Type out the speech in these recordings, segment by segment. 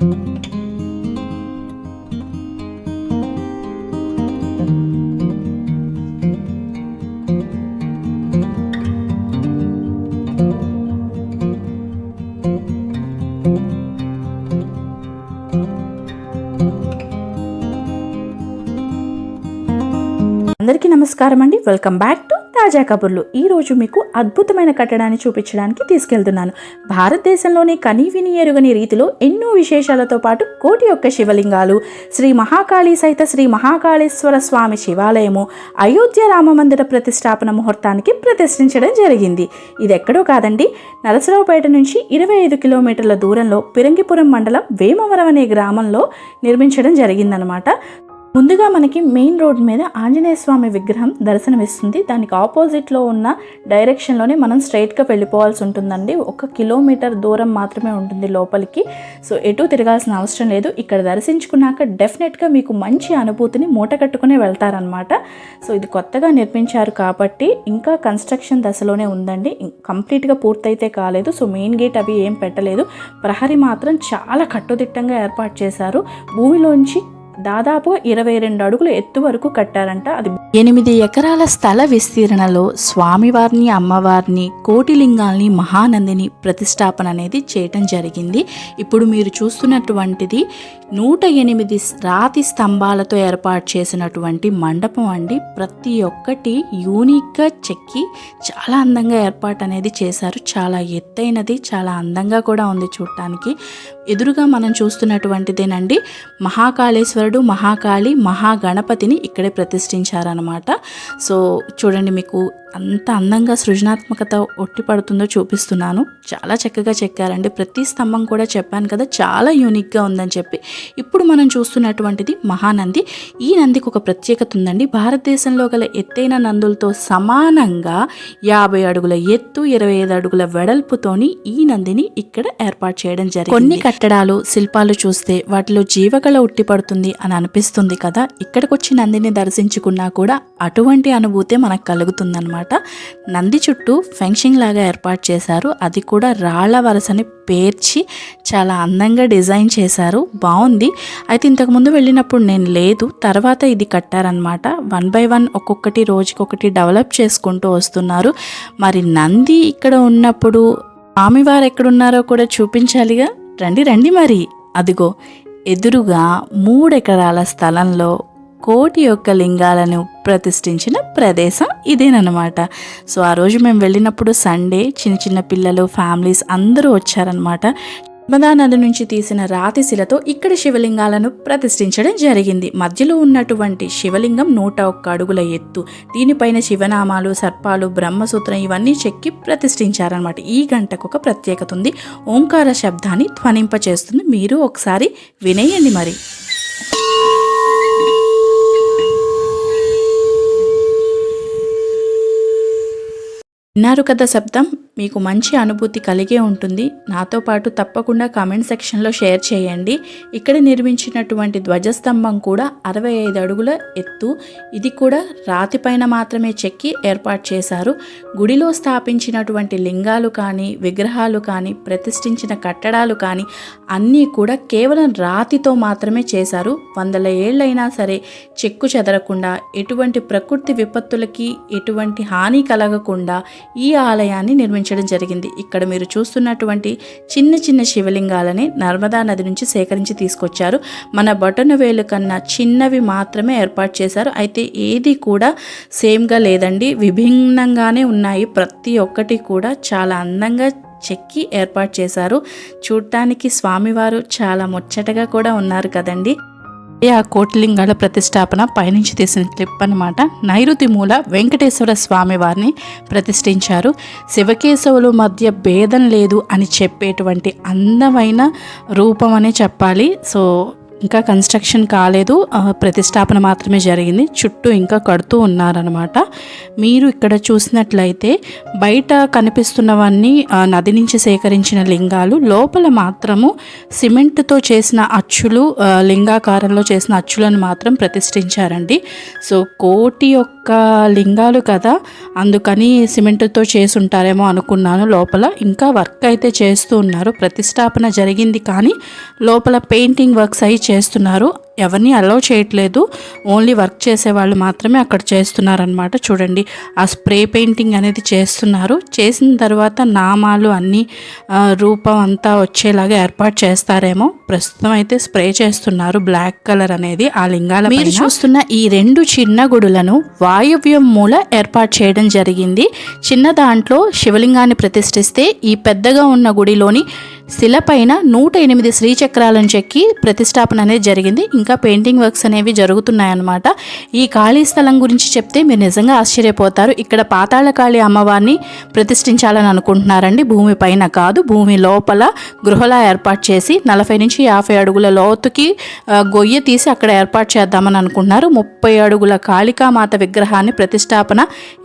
అందరికీ నమస్కారం అండి. వెల్కమ్ బ్యాక్ టు తాజా కబుర్లు ఈ రోజు మీకు అద్భుతమైన కట్టడాన్ని చూపించడానికి తీసుకెళ్తున్నాను. భారతదేశంలోని కనీవిని ఎరుగని రీతిలో ఎన్నో విశేషాలతో పాటు కోటి యొక్క శివలింగాలు శ్రీ మహాకాళి సహిత శ్రీ మహాకాళేశ్వర స్వామి శివాలయము అయోధ్య రామ మందిర ప్రతిష్టాపన ముహూర్తానికి ప్రతిష్ఠించడం జరిగింది. ఇది ఎక్కడో కాదండి నరసరావుపేట నుంచి ఇరవై ఐదు కిలోమీటర్ల దూరంలో పిరంగిపురం మండలం వేమవరం అనే గ్రామంలో నిర్మించడం జరిగిందనమాట. ముందుగా మనకి మెయిన్ రోడ్ మీద ఆంజనేయ స్వామి విగ్రహం దర్శనమిస్తుంది. దానికి ఆపోజిట్లో ఉన్న డైరెక్షన్లోనే మనం స్ట్రైట్గా వెళ్ళిపోవాల్సి ఉంటుందండి. ఒక కిలోమీటర్ దూరం మాత్రమే ఉంటుంది లోపలికి. సో ఎటు తిరగాల్సిన అవసరం లేదు. ఇక్కడ దర్శించుకున్నాక డెఫినెట్గా మీకు మంచి అనుభూతిని మూట కట్టుకునే వెళ్తారనమాట సో ఇది కొత్తగా నిర్మించారు కాబట్టి ఇంకా కన్స్ట్రక్షన్ దశలోనే ఉందండి. కంప్లీట్గా పూర్తయితే కాలేదు. సో మెయిన్ గేట్ అవి ఏం పెట్టలేదు. ప్రహరీ మాత్రం చాలా కట్టుదిట్టంగా ఏర్పాటు చేశారు. భూమిలోంచి దాదాపు ఇరవై రెండు అడుగుల ఎత్తు వరకు కట్టారంట. అది ఎనిమిది ఎకరాల స్థల విస్తీర్ణలో స్వామివారిని అమ్మవారిని కోటిలింగాల్ని మహానందిని ప్రతిష్టాపన అనేది చేయటం జరిగింది. ఇప్పుడు మీరు చూస్తున్నటువంటిది నూట ఎనిమిది రాతి స్తంభాలతో ఏర్పాటు చేసినటువంటి మండపం అండి. ప్రతి ఒక్కటి యూనిక్గా చెక్కి చాలా అందంగా ఏర్పాటు అనేది చేశారు. చాలా ఎత్తైనది చాలా అందంగా కూడా ఉంది చూడటానికి. ఎదురుగా మనం చూస్తున్నటువంటిదేనండి మహాకాళేశ్వరుడు మహాకాళి మహాగణపతిని ఇక్కడే ప్రతిష్ఠించారనమాట సో చూడండి మీకు అంత అందంగా సృజనాత్మకత ఒట్టి పడుతుందో చూపిస్తున్నాను. చాలా చక్కగా చెక్కారండి. ప్రతి స్తంభం కూడా చెప్పాను కదా చాలా యూనిక్గా ఉందని చెప్పి. ఇప్పుడు మనం చూస్తున్నటువంటిది మహానంది. ఈ నందికి ఒక ప్రత్యేకత ఉందండి. భారతదేశంలో గల ఎత్తైన నందులతో సమానంగా యాభై అడుగుల ఎత్తు ఇరవై ఐదు అడుగుల వెడల్పుతోని ఈ నందిని ఇక్కడ ఏర్పాటు చేయడం జరిగింది. కొన్ని కట్టడాలు శిల్పాలు చూస్తే వాటిలో జీవకళ ఉట్టి పడుతుంది అని అనిపిస్తుంది కదా. ఇక్కడికొచ్చి నందిని దర్శించుకున్నా కూడా అటువంటి అనుభూతే మనకు కలుగుతుందన్నమాట. నంది చుట్టూ ఫెన్షింగ్ లాగా ఏర్పాటు చేశారు. అది కూడా రాళ్ళ వరసని పేర్చి చాలా అందంగా డిజైన్ చేశారు. బాగుంది. అయితే ఇంతకుముందు వెళ్ళినప్పుడు నేను లేదు. తర్వాత ఇది కట్టారనమాట వన్ బై వన్ ఒక్కొక్కటి రోజుకొకటి డెవలప్ చేసుకుంటూ వస్తున్నారు. మరి నంది ఇక్కడ ఉన్నప్పుడు స్వామివారు ఎక్కడున్నారో కూడా చూపించాలిగా? రండి రండి మరి. అదిగో ఎదురుగా మూడెకరాల స్థలంలో కోటి యొక్క లింగాలను ప్రతిష్ఠించిన ప్రదేశం ఇదేనమాట సో ఆ రోజు మేము వెళ్ళినప్పుడు సండే చిన్న చిన్న పిల్లలు ఫ్యామిలీస్ అందరూ వచ్చారనమాట నర్మదా నది నుంచి తీసిన రాతి శిలతో ఇక్కడ శివలింగాలను ప్రతిష్ఠించడం జరిగింది. మధ్యలో ఉన్నటువంటి శివలింగం నూట ఒక్క అడుగుల ఎత్తు. దీనిపైన శివనామాలు సర్పాలు బ్రహ్మసూత్రం ఇవన్నీ చెక్కి ప్రతిష్ఠించారనమాట ఈ గంటకు ఒక ప్రత్యేకత ఉంది. ఓంకార శబ్దాన్ని ధ్వనింపచేస్తుంది. మీరు ఒకసారి వినేయండి మరి. విన్నారు కదా శబ్దం మీకు మంచి అనుభూతి కలిగే ఉంటుంది. నాతో పాటు తప్పకుండా కామెంట్ సెక్షన్లో షేర్ చేయండి. ఇక్కడ నిర్మించినటువంటి ధ్వజస్తంభం కూడా అరవై ఐదు అడుగుల ఎత్తు. ఇది కూడా రాతిపైన మాత్రమే చెక్కి ఏర్పాటు చేశారు. గుడిలో స్థాపించినటువంటి లింగాలు కానీ విగ్రహాలు కానీ ప్రతిష్ఠించిన కట్టడాలు కానీ అన్నీ కూడా కేవలం రాతితో మాత్రమే చేశారు. వందల ఏళ్ళైనా సరే చెక్కు చెదరకుండా ఎటువంటి ప్రకృతి విపత్తులకి ఎటువంటి హాని కలగకుండా ఈ ఆలయాన్ని నిర్మించడం జరిగింది. ఇక్కడ మీరు చూస్తున్నటువంటి చిన్న చిన్న శివలింగాలని నర్మదా నది నుంచి సేకరించి తీసుకొచ్చారు. మన బొటన వేలు కన్నా చిన్నవి మాత్రమే ఏర్పాటు చేశారు. అయితే ఏది కూడా సేమ్గా లేదండి. విభిన్నంగానే ఉన్నాయి. ప్రతి ఒక్కటి కూడా చాలా అందంగా చెక్కి ఏర్పాటు చేశారు. చూడటానికి స్వామివారు చాలా ముచ్చటగా కూడా ఉన్నారు కదండి. ఆ కోటిలింగాల ప్రతిష్టాపన పైనుంచి తీసిన క్లిప్ అనమాట నైరుతి మూల వెంకటేశ్వర స్వామి వారిని ప్రతిష్ఠించారు. శివకేశవుల మధ్య భేదం లేదు అని చెప్పేటువంటి అందమైన రూపం అనే చెప్పాలి. సో ఇంకా కన్స్ట్రక్షన్ కాలేదు. ప్రతిష్టాపన మాత్రమే జరిగింది. చుట్టూ ఇంకా కడుతూ ఉన్నారనమాట మీరు ఇక్కడ చూసినట్లయితే బయట కనిపిస్తున్నవన్నీ నది నుంచి సేకరించిన లింగాలు లోపల మాత్రము సిమెంట్తో చేసిన అచ్చులు లింగాకారంలో చేసిన అచ్చులను మాత్రం ప్రతిష్ఠించారండి. సో కోటి యొక్క లింగాలు కదా అందుకని సిమెంట్తో చేసి ఉంటారేమో అనుకున్నాను. లోపల ఇంకా వర్క్ అయితే చేస్తూ ఉన్నారు. ప్రతిష్టాపన జరిగింది కానీ లోపల పెయింటింగ్ వర్క్స్ అయి చేస్తున్నారు. ఎవరిని అలౌ చేయట్లేదు. ఓన్లీ వర్క్ చేసే వాళ్ళు మాత్రమే అక్కడ చేస్తున్నారనమాట చూడండి ఆ స్ప్రే పెయింటింగ్ అనేది చేస్తున్నారు. చేసిన తర్వాత నామాలు అన్నీ రూపం అంతా వచ్చేలాగా ఏర్పాటు చేస్తారేమో. ప్రస్తుతం అయితే స్ప్రే చేస్తున్నారు. బ్లాక్ కలర్ అనేది ఆ లింగాల మీరు చూస్తున్న ఈ రెండు చిన్న గుడులను వాయువ్యం మూల ఏర్పాటు చేయడం జరిగింది. చిన్న దాంట్లో శివలింగాన్ని ప్రతిష్ఠిస్తే ఈ పెద్దగా ఉన్న గుడిలోని శిలపైన నూట ఎనిమిది శ్రీచక్రాలను చెక్కి ప్రతిష్టాపన అనేది జరిగింది. ఇంకా పెయింటింగ్ వర్క్స్ అనేవి జరుగుతున్నాయన్నమాట. ఈ ఖాళీ స్థలం గురించి చెప్తే మీరు నిజంగా ఆశ్చర్యపోతారు. ఇక్కడ పాతాళకాళి అమ్మవారిని ప్రతిష్ఠించాలని అనుకుంటున్నారండి. భూమి పైన కాదు భూమి లోపల గృహలా ఏర్పాటు చేసి నలభై నుంచి యాభై అడుగుల లోతుకి గొయ్య తీసి అక్కడ ఏర్పాటు చేద్దామని అనుకుంటున్నారు. ముప్పై అడుగుల కాళికామాత విగ్రహాన్ని ప్రతిష్టాపన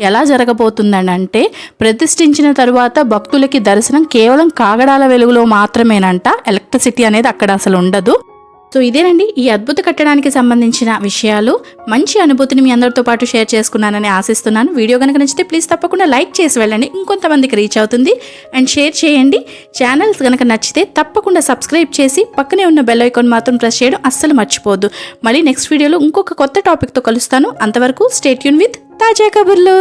ఎలా జరగబోతుందని అంటే ప్రతిష్ఠించిన తరువాత భక్తులకి దర్శనం కేవలం కాగడాల వెలుగులో మాత్రమేనంట. ఎలక్ట్రిసిటీ అనేది అక్కడ అసలు ఉండదు. సో ఇదేనండి. ఈ అద్భుత కట్టడానికి సంబంధించిన విషయాలు. మంచి అనుభూతిని మీ అందరితో పాటు షేర్ చేసుకున్నానని ఆశిస్తున్నాను. వీడియో కనుక నచ్చితే ప్లీజ్ తప్పకుండా లైక్ చేసి వెళ్ళండి. ఇంకొంతమందికి రీచ్ అవుతుంది. అండ్ షేర్ చేయండి. ఛానల్స్ కనుక నచ్చితే తప్పకుండా సబ్స్క్రైబ్ చేసి పక్కనే ఉన్న బెల్ ఐకాన్ మాత్రం ప్రెస్ చేయడం అస్సలు మర్చిపోవద్దు. మళ్ళీ నెక్స్ట్ వీడియోలో ఇంకొక కొత్త టాపిక్తో కలుస్తాను. అంతవరకు స్టేట్యూన్ విత్ తాజా కబుర్లు.